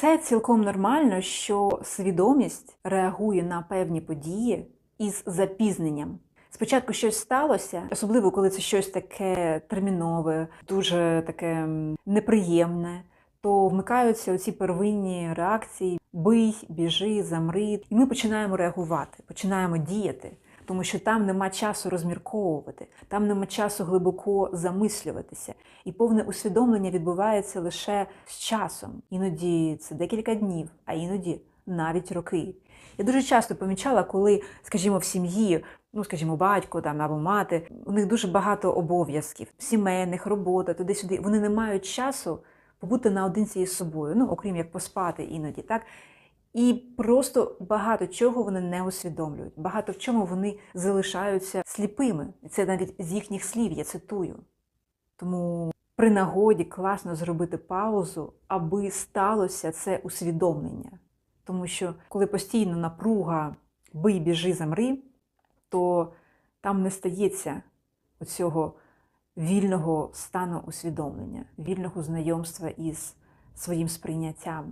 Це цілком нормально, що свідомість реагує на певні події із запізненням. Спочатку щось сталося, особливо коли це щось таке термінове, дуже таке неприємне, то вмикаються оці первинні реакції: бий, біжи, замри. І ми починаємо реагувати, починаємо діяти, тому що там нема часу розмірковувати, там нема часу глибоко замислюватися. І повне усвідомлення відбувається лише з часом. Іноді це декілька днів, а іноді навіть роки. Я дуже часто помічала, коли, скажімо, в сім'ї, ну скажімо, батько там або мати, у них дуже багато обов'язків, сімейних, робота, туди-сюди. Вони не мають часу побути наодинці із собою, ну окрім як поспати іноді, так. І просто багато чого вони не усвідомлюють. Багато в чому вони залишаються сліпими. Це навіть з їхніх слів, я цитую. Тому при нагоді класно зробити паузу, аби сталося це усвідомлення. Тому що коли постійно напруга бий, біжи, замри, то там не стається оцього вільного стану усвідомлення, вільного знайомства із своїм сприйняттям.